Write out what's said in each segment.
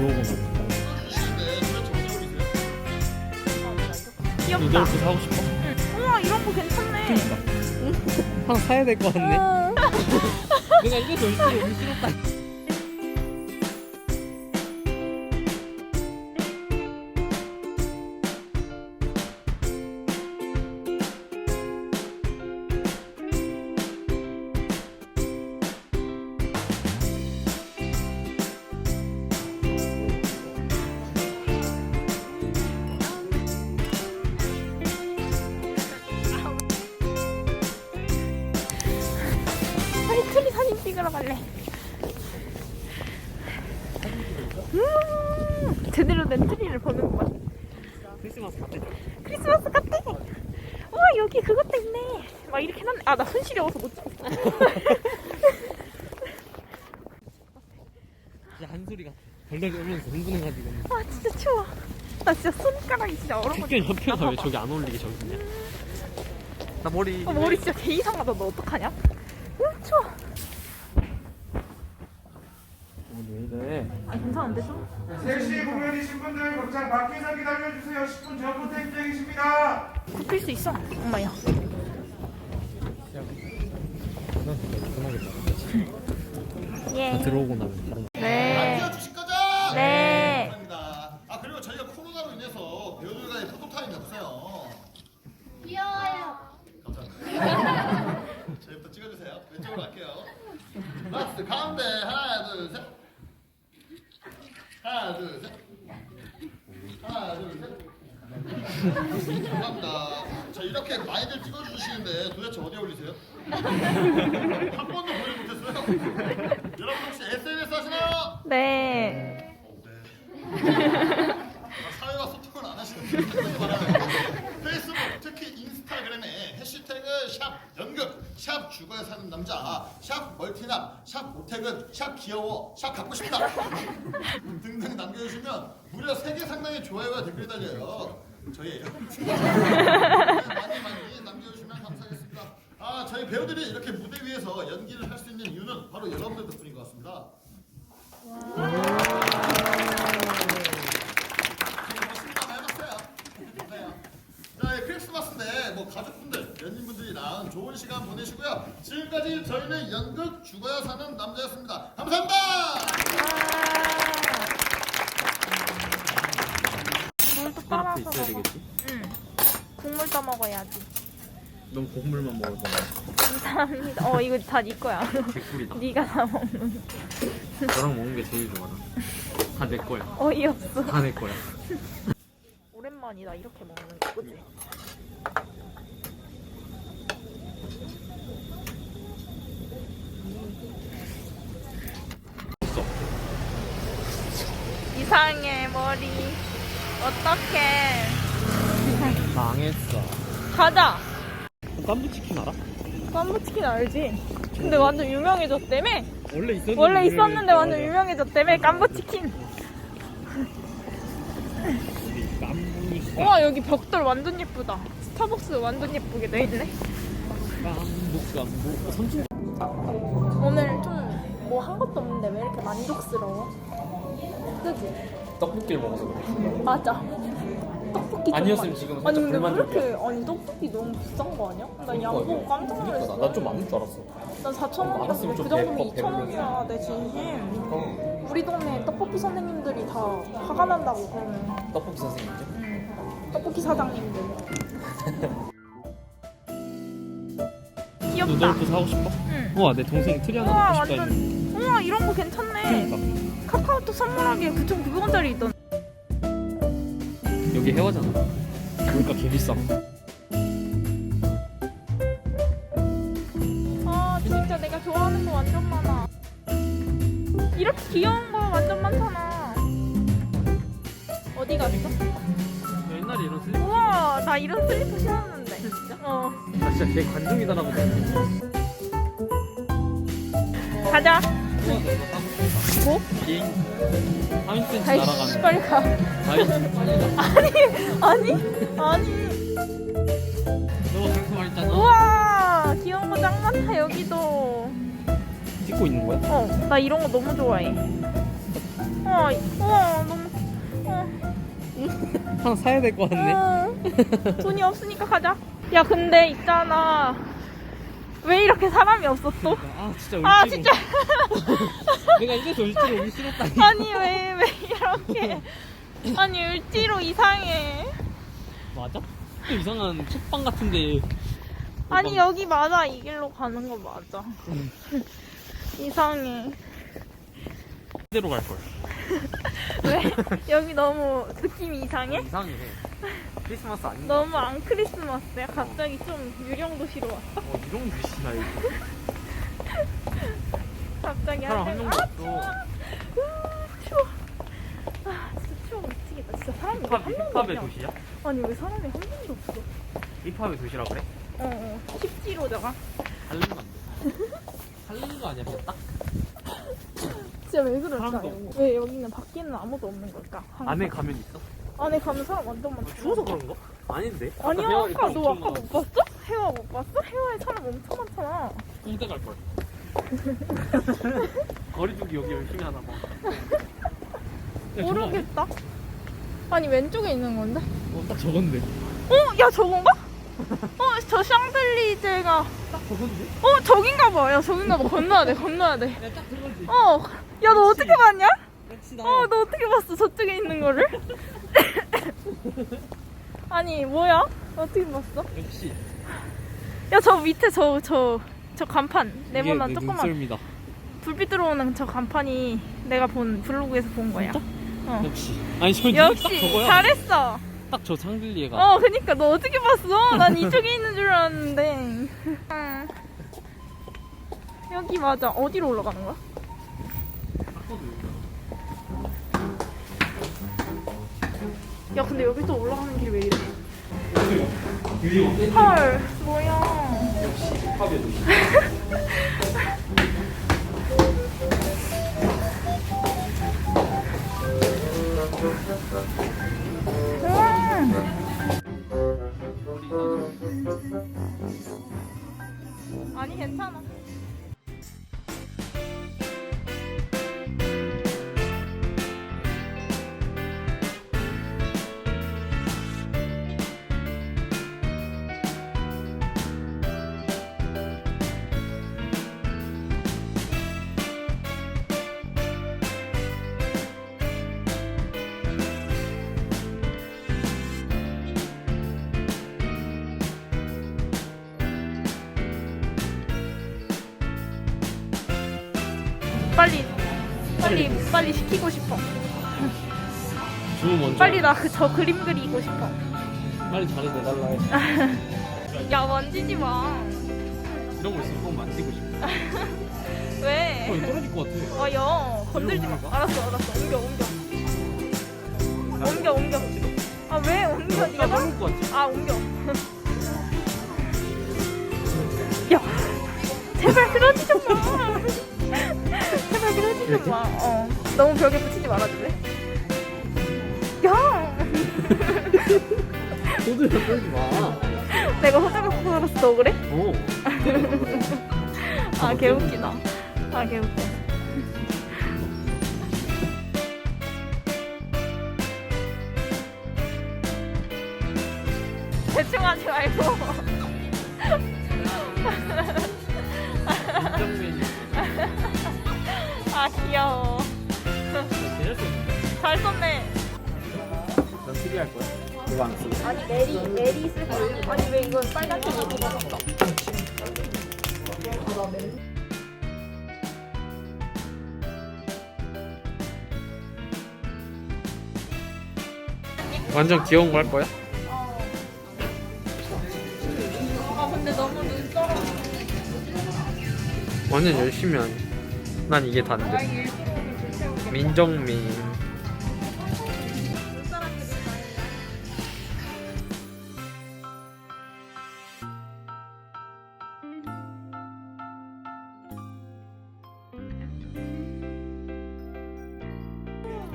들어오고 나면 귀엽다. 루돌프 사고 싶어? 우와 이런 거 괜찮네. 하나 사야 될 것 같네 어. 내가 이거 더 여기 싫었다 찍으러 갈래. 음, 제대로 된 트리를 보는 것 같아. 크리스마스 같아 크리스마스 같아. 우와 여기 그것도 있네. 막 이렇게 놨네. 아나 손 시려워서 못 찍었어. 진짜 한 소리 같아 벌레 오면서 흥분해가지고 아 진짜 추워. 나 진짜 손가락이 진짜 얼어가지고. 택견 협회가 왜 저기 안 어울리게 저기 있냐 나 머리 어, 머리 진짜 개 이상하다. 너 어떡하냐? 응 추워. 왜 이래 아 괜찮은데 좀? 3시 공연이신 분들 극장 밖에서 기다려주세요. 10분 전부터 입장이십니다. 굽힐 수 있어. 엄마야. 예. 들어오고 나면 네. 주실 거죠? 네. 감사합니다. 아 그리고 저희가 코로나로 인해서 배우들 간의 포토타임이 없어요. 귀여워요. 감사합니다. 저희부터 찍어주세요. 왼쪽으로 갈게요. 라스트 가운데 하나 둘 셋. 하나 둘 셋. 하나 둘 셋. 감사합니다. 자 이렇게 많이들 찍어주시는데 도대체 어디에 올리세요? 한 번도 보지 못했어요? 여러분 혹시 SNS 하시나요? 네. 아, 사회와 소통을 안 하시는 분들이 많아요. 페이스북 특히 인스타그램에 해시태그 샵 연극 샵 죽어야 사는 남자. 샵 멀티남 샵 오택은 샵 귀여워 샵 갖고 싶다. 등등 남겨주시면 무려 3개 상당의 좋아요와 댓글이 달려요. 저희예요. 네, 많이 많이 남겨주시면 감사하겠습니다. 아 저희 배우들이 이렇게 무대 위에서 연기를 할 수 있는 이유는 바로 여러분들 덕분인 것 같습니다 자, 예, 크리스마스인데 뭐 가족분들, 연인분들이랑 좋은 시간 보내시고요. 지금까지 저희는 연극 죽어야 사는 남자였습니다. 감사합니다. 물도 있어야 먹어. 되겠지 응. 국물 떠 먹어야지. 넌 곡물만 먹을 거야 감사합니다. 어 이거 다 네 거야. 개꿀이다 네가 다 먹는. 너랑 먹는 게 제일 좋아 다 내 거야 어이없어. 다 내 거야 오랜만이다 이렇게 먹는 거 그지? 이상해 머리. 어떡해. 망했어 가자. 깐부치킨 알아? 깐부치킨 알지? 근데 완전 유명해졌다며? 원래 있었는데 원래 있었는데 완전. 유명해졌다며 깐부치킨. 깐부니까 우와 여기 벽돌 완전 예쁘다. 스타벅스 완전 예쁘게 돼 있네. 깐부 깐부 오늘 좀 뭐 한 것도 없는데 왜 이렇게 만족스러워? 그지? 떡볶이를 먹어서 그래 맞아. 떡볶이 아니었으면 지금 아니 살짝 근데 왜 불만족이야. 이렇게 아니 떡볶이 너무 비싼 거 아니야? 나 양 보고 깜짝 놀랐어. 나좀 많을 줄 알았어 난 4천 원이라서 많았으면 그 좀 정도면 배고- 2천 원이야 내 진심. 우리 동네 떡볶이 선생님들이 다 화가 난다고 그러면. 떡볶이 선생님이죠? 응. 떡볶이 사장님들. 귀엽다. 사고 싶어? 응. 우와 내 동생 트리 우와 완전 우와 이런 거 괜찮네. 그러니까 카카오톡 선물하기에 9,900원짜리 있던. 여기 해화잖아 그러니까 개 비싸 아 진짜 내가 좋아하는 거 완전 많아. 이렇게 귀여운 거 완전 많잖아. 어디 갔어? 옛날에 이런 슬리퍼 우와 나 이런 슬리퍼 신었는데. 진짜? 어. 나 진짜 개 관종이다라고 가자. 뭐? 비행 30cm 아이씨 날아가는 빨리 가. 아이 빨리 가 아니 아니. 너가 그렇게 말했잖아 우와 귀여운 거 짱 많다 여기도. 찍고 있는 거야? 어 나 이런 거 너무 좋아해. 우와, 우와, 너무. 어. 하나 사야 될 것 같네. 응. 돈이 없으니까 가자. 야, 근데 있잖아. 왜 이렇게 사람이 없었어? 아 진짜 울지로. 아, 진짜. 내가 이래서 울지로 싫었다니. 아니, 왜, 왜 이렇게. 아니, 을지로 이상해. 맞아? 또 이상한 책방 같은데. 아니, 여기 맞아. 이 길로 가는 거 맞아. 이상해. 대로 갈 걸. 왜? 여기 너무 느낌이 이상해? 이상해. 크리스마스 아닌가? 너무 안 크리스마스야. 갑자기 좀 유령 도시로 왔어. 어 이런 글씨나 이거. 갑자기 사람 한 명도 아, 없어. 으, 추워. 아, 진짜 추워 미치겠다. 진짜 사람이 왜 힙합 한 명도 힙합의 없냐? 도시야? 아니 왜 사람이 한 명도 없어? 힙합의 도시라 그래? 어, 어. 10지로다가. 할는 거 안 돼. 할는 거 아니야 그냥 딱 진짜 왜 그럴까? 사람도 없고. 왜 여기는 밖에는 아무도 없는 걸까? 항상. 안에 가면 있어? 안에 가면 사람 완전 많다. 추워서 그런가? 아닌데? 아니야 아까 아까 너 아까. 못 봤어? 해와 못 봤어? 해와에 사람 엄청 많잖아. 홍대 갈 걸. 거리 두기 여기 열심히 하나 봐. 야, 저거 모르겠다. 아니 왼쪽에 있는 건데? 어, 딱 저건데. 어? 야 저건가? 어? 저 샹들리제가 딱 저건데? 어 저긴가 봐. 야 저긴가 봐. 건너야 돼. 건너야 돼. 야, 딱 저거지. 어. 야 너 어떻게 봤냐? 어 너 어떻게 봤어? 저쪽에 있는 거를? 아니 뭐야? 어떻게 봤어? 역시. 야 저 밑에 저 저 저 간판 네모난 내 조그만 눈썰미다. 불빛 들어오는 저 간판이 내가 본 블로그에서 본 거야. 진짜? 어. 역시. 아니 저딱 역시 저거야. 잘했어. 딱 저 샹들리에가. 어, 그니까 너 어떻게 봤어? 난 이쪽에 있는 줄 알았는데. 응. 여기 맞아. 어디로 올라가는 거야? 야, 근데 여기 또 올라가는 길이 왜 이래? 유리 헐, 뭐야. 힙합의 도시. 빨리, 빨리, 빨리 시키고 싶어. 주문 먼저. 빨리 나 그 저 그림 그리고 싶어. 빨리 자리 내달라 해. 야, 만지지 마. 이런 거 있으면 꼭 만지고 싶어. 왜? 어, 이거 떨어질 것 같아. 어, 여. 건들지 마. 알았어, 알았어. 옮겨, 옮겨. 옮겨, 옮겨. 아, 왜 옮겨? 네가 나? 넘을 것 같지? 아, 옮겨. 야, 제발 그러지 좀 마. 좀 마. 어, 너무 벽에 붙이지 말아줄래? 야, 소들 떨지 마. 내가 살았어. 너 그래? 오. 아, 개웃기다. 아, 개웃겨. 대충 하지 말고. 인정맨이. 아, 귀여워. 잘 썼네. 난 쓰리 할 거야. 이거 안 쓰고. 아니, 메리, 메리 쓸 거야. 아니, 왜 이건 빨간색 여기 받았어? 완전 귀여운 거 할 거야? 아, 근데 너무 눈 떨어져. 완전 열심히 하네. 난 이게 단데. 민정민. 우와,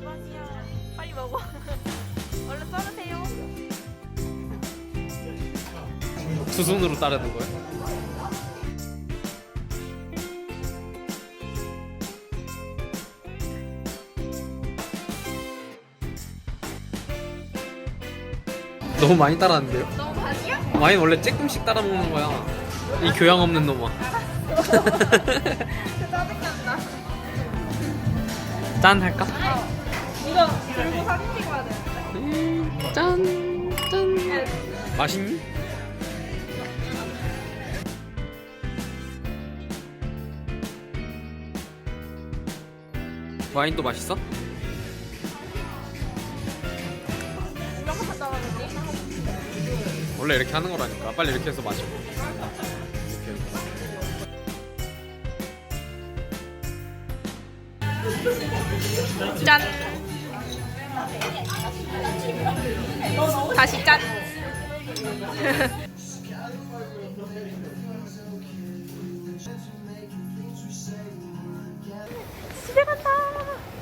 대박이야. 빨리 먹어. 얼른 썰으세요. 두 손으로 따르는 거야. 너무 많이 따라하는데요? 너무 많이야? 와인 원래 조금씩 따라 먹는 거야. 이 교양 없는 놈아. 짜증난다. 짠 할까? 이거 들고 사진 찍어야 돼. 음, 짠, 짠. 맛있니? 와인도 맛있어? 원래 이렇게 하는 거라니까. 빨리 이렇게 해서 마셔. 이렇게 해서. 짠. 다시 짠. 집에 간다.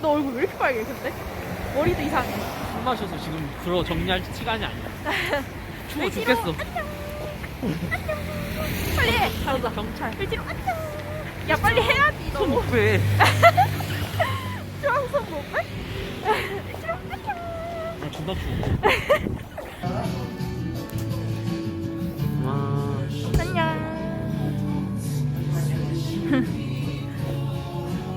너 얼굴 왜 이렇게 빨개 근데? 머리도 이상해. 술 마셔서 지금 불어 정리할 시간이 아니야. 추워 죽겠어. 빨리 해. 가자. 경찰. 일지로 안녕. 야 빨리 해야지. 너. 못 빼. 주황선 못 빼? 일지로 안녕. 아, 존나 추워.